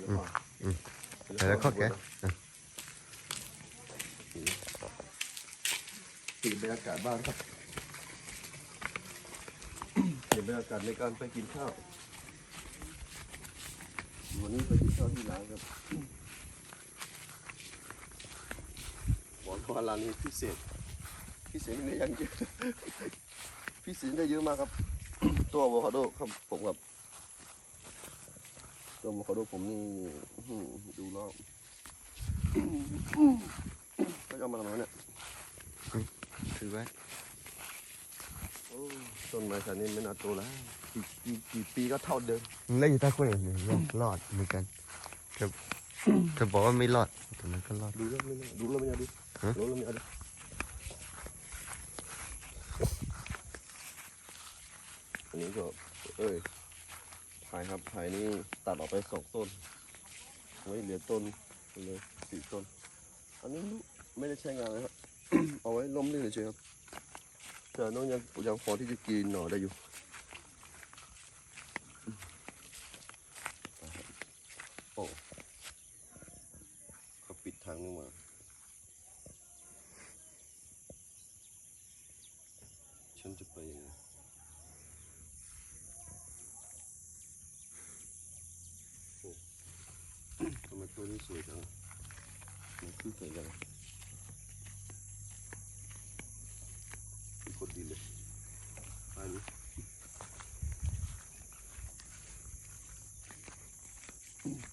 แล้วข้อแกะเปลี่ยนบรรยากาศบ้างครับเปลี่ยนบรรยากาศในการไปกินข้าว วันนี้ไปกินข้าวที่ร้านครับบอกว่าร้านนี้พิเศษ พิเศษได้ยังเยอะพิเศษได้เยอะมากครับ ตัวอะโวคาโดครับผมครับ ตัวอะโวคาโดผมนี่อื้อหือดูแล้วก็จะเอามาทำไมเนี่ยถือไว้โอ้ต้นไม้ชนิดไม่น่าโตแล้วกี่กี่กี่ปีก็เท่าเดิมเล่นอยู่ใต้กล้วยเนี่ยรอดเหมือนกันเธอเธอบอกว่าไม่รอดแต่มันก็รอดดูแล้วไม่น่าดูแล้วไม่เอาดูฮะดูแล้วไม่เอาดูอันนี้ก็เอ้ย ถ่ายครับถ่ายนี่ตัดออกไปสองต้นไว้เหลือต้นเลยสี่ต้น อันนี้ไม่ได้ใช้งานเลยครับ เอาไว้ล้มเล่นเฉยๆครับแต่น้องยังยังพอที่จะกินหน่อได้อยู่โอ้เขาปิดทางนึงมาฉันจะไปยังไงโอ้ทำไมตัวนี้ สวยจังมันคือสวยจังเป็นคนดีเลยอันนี้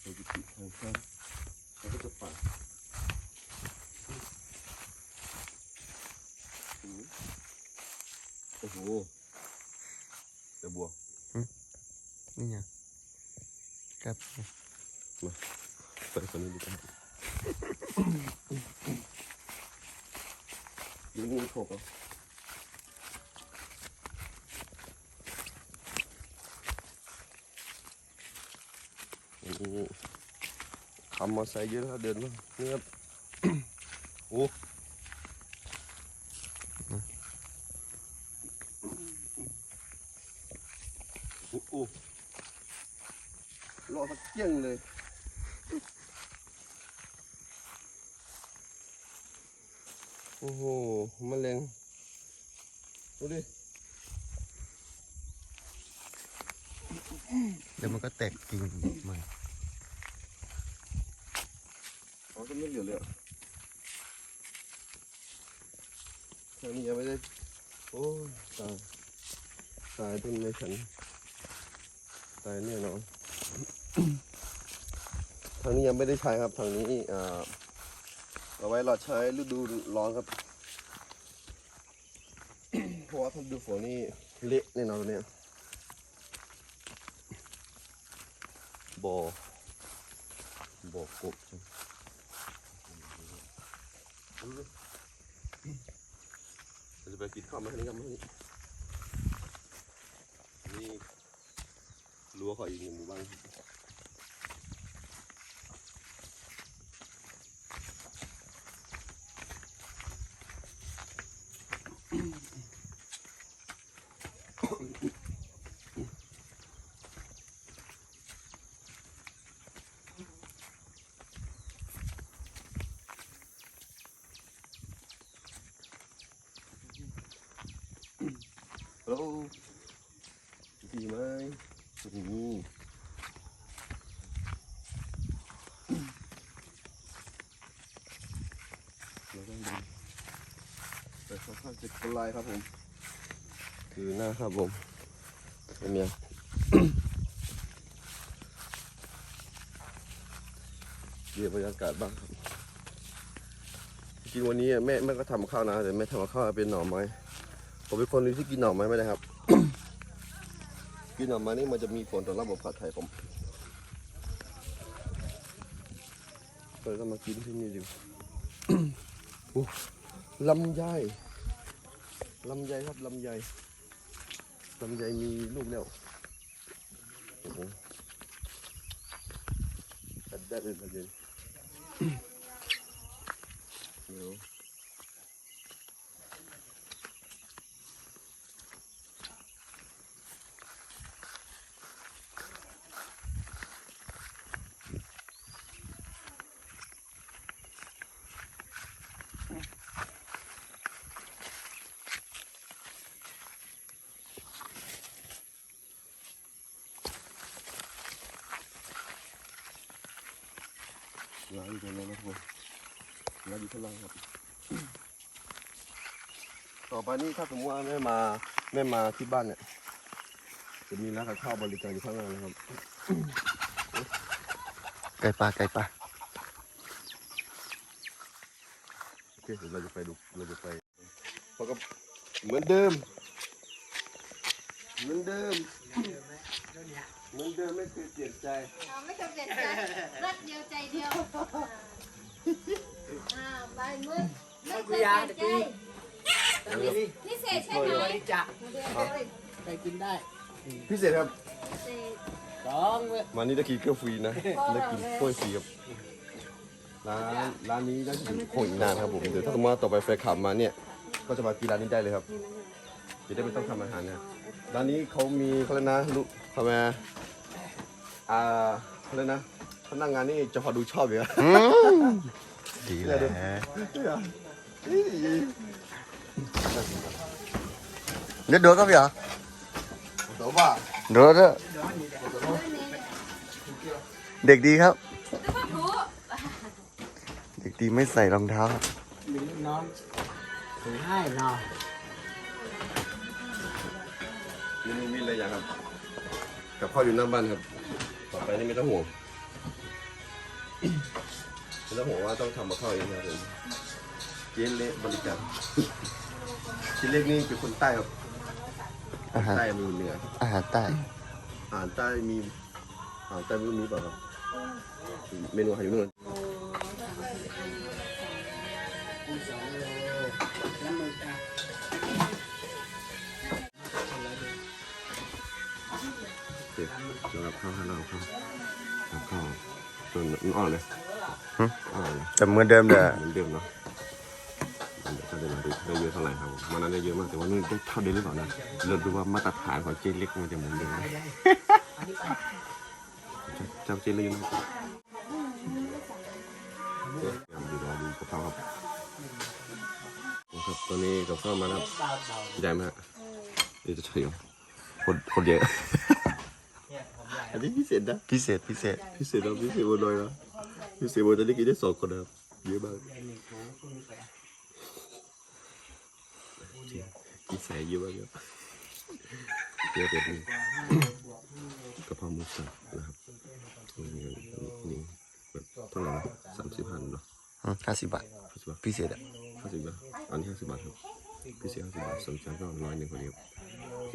เราจะปิดทางข้างเราก็จะปัดอืมโอ้โหเดี๋ยวบัวนี่ไงครับ ไปคนนี้ดีกว่าดูงูฉกอะนี่ทำมาใส่เยอะแล้วเดินมาเนี่ยครับโอ้โอ้โอ้รอสักเที่ยงเลย อ้โหมะเร็งดูดิ เดี๋ยวมันก็แตกกิ่งใหม่อ๋อจะไม่เหลือเลยอะทางนี้ยังไม่ได้ โอ้ตาย ตายต้นไม้ฉัน ตายแน่นอน ทางนี้ยังไม่ได้ใช้ครับ ทางนี้อ่า เอาไว้เราใช้ฤดูร้อนครับเพราะว่าถ้าดูฝนนี่เละแน่นอนตัวเนี้ยบ่อบ่อกบจังเราจะไปกินข้าวมาให้นี่ครับมาให้นี่นี่รั้วเขาอีกหนึ่งหมู่บ้าน ฮัลโหลดีไหมนี่เราต้องดูไปค่อนข้างจะกลายครับผมคือหน้าครับผมเป็นไงเดี๋ยวบรรยากาศบ้างครับจริงวันนี้แม่แม่ก็ทำข้าวนะแต่แม่ทำข้าวเป็นหน่อไม้ ผมเป็นคนที่กินหน่อไม้ไม่ได้ครับ กินหน่อไม้นี่มันจะมีผลต่อระบบผัดไทยผมเลยต้องมากินที่นี่ดิลำไยลำไยครับลำไยลำไยมีลูกแล้วโอ้โหตัดได้เลยประเด็นเดี๋ย อยู่ตรงนั้นนะทุกคนร้านอยู่ข้างล่างครับ ต่อไปนี่ถ้าสมมติว่าแม่มาแม่มาที่บ้านเนี่ยจะมีร้านกับข้าวบริการอยู่ข้างล่างนะครับ ไก่ปลาไก่ปลาโอเคเดี๋ยวเราจะไปดูเราจะไปเพราะก็เหมือนเดิม เหมือนเดิม เหมือนเดิมไม่เคยเปลี่ยนใจเราไม่ต้องเปลี่ยนใจรักเดียวใจเดียว อ่าใบมือไม่เคยเปลี่ยนพิเศษใช่ไหมจะพิเศษไปกินได้พิเศษครับสองเว้ยวันนี้ได้กินเครื่องฟรีนะได้กินกล้วยฟรีครับร้านร้านนี้น่าจะอยู่คงอีกนานครับผมเดี๋ยวถ้าสมมติว่าต่อไปแฟนขับมาเนี่ย ก็จะมากินร้านนี้ได้เลยครับจะได้ไม่ต้องทำอาหารนะร้านนี้เขามีเขาเลยนะลูกเขามาอ่าเขาเลยนะพนักงานนี่จะพอดูชอบอยู่นะ ดีแหละเดี๋ยวโดดก็พี่เหรอแต่ว่าโดดเถอะเด็กดีครับ เด็กดีไม่ใส่รองเท้าครับหรือน้องถือให้นาะมีมีอะไรอย่างครับ กับข้าวอยู่หน้าบ้านครับ ต่อไปนี่ไม่ต้องห่วง ไม่ต้องห่วงว่าต้องทำกับข้าวเองนะครับผมเจ๊เละบริการเจ๊เล็กนี่เป็นคนใต้ครับอาหารใต้มีเหนืออาหารใต้อาหารใต้มีอาหารใต้ไม่รู้มีเปล่าครับเมนูอาหารอยู่นู่นกูสองโลแล้วมึงอะโอเคสำหรับข้าวข้าวหน้าข้าวกับข้าวจนมันอ่อนเลยหึอ่อนเลย แต่เหมือนเดิมเด้อเหมือนเดิมเนาะเดี๋ยวถ้าเดินมาดูได้เยอะเท่าไหร่ครับผมวันนั้นได้เยอะมากแต่ว่านี่ได้เท่าเดิมหรือเปล่านะเริ่มดูว่ามาตรฐานของเจเล็กมันจะเหมือนเดิมไหมจำเจเล็กอยู่นะเดี๋ยวดูรอดูกับข้าวครับนะครับตอนนี้กับข้าวมาแล้วเบาเบาใหญ่ไหมฮะเดี๋ยวจะเฉยคนคนเยอะเนี่ยผมใหญ่อันนี้พิเศษนะพิเศษพิเศษพิเศษนะพิเศษบนดอยนะ พิเศษบนตอนนี้กินได้สองคนนะครับเยอะมากกินแสเยอะมากครับเยอะเป็นกระเพราหมูสับนะครับนี่นี่แบบเท่าไหร่สามสิบพันเนาะห้าสิบบาทห้าสิบบาทพิเศษอะห้าสิบบาทอันนี้ห้าสิบบาทครับพิเศษห้าสิบบาทสนใจก็ร้อยหนึ่งคนเดียวโอเค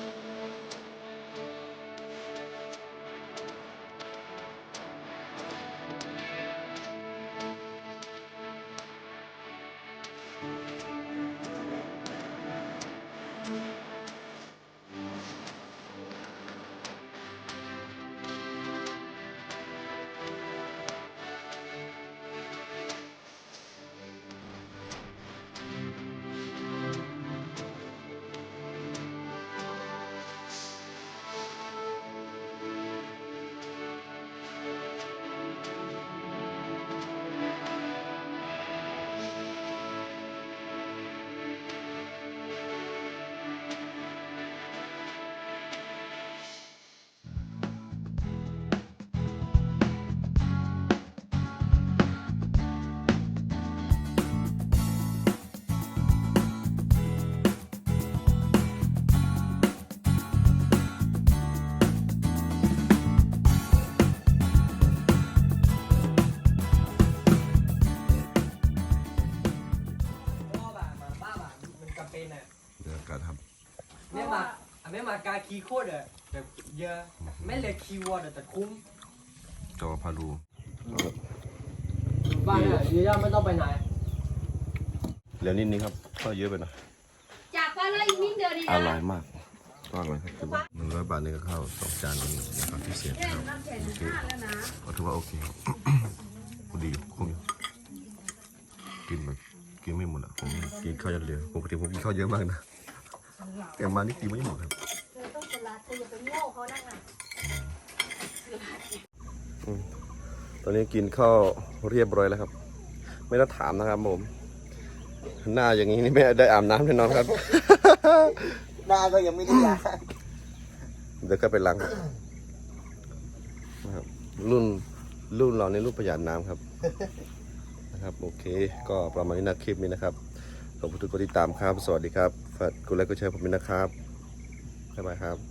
ไม่มากาคีโคตรอะแบบเยอะไม่เหลือคีย์วอร์ดแต่คุ้มำจอพารูบ้านอะเยอะไม่ต้องไปไหนเหลือนิดนึงครับก็เยอะไปหน่อยจากฟ้าแล้วอีกนิดเดียวดีอนะร่อยมากมากเลยครับถือว่าหนึ่งร้อยบาทนี่ก็ข้าวสองจานนี้นะครับพิเศษครับน้ำแข็งห้าแล้วนะก็ถือว่าโอเคครับพอดีอยู่คงอยู่กินแบบกินไม่หมดอะผมกินข้าวยันเหลือปกติผมกินข้าวเยอะมากนะแต่มานี่กินไม่หมดครับ ตอย่าไปโง่เขานั่งอะตอนนี้กินข้าวเรียบร้อยแล้วครับ ไม่ต้องถามนะครับผม หน้าอย่างนี้นี่ไม่ได้อาบน้ำแน่นอนครับ หน้าก็ยังไม่ได้ล้าเดี๋ยวก็ไปล้างนะครับ รุ่นรุ่นเราในรุ่นประหยัดน้ำครับ นะครับ โอเค ก็ประมาณนี้นะคลิปนี้นะครับขอบคุณทุกคนที่ตามครับ สวัสดีครับฝากกดไลค์กดแชร์ผมด้วยนะครับบ๊ายบายครับ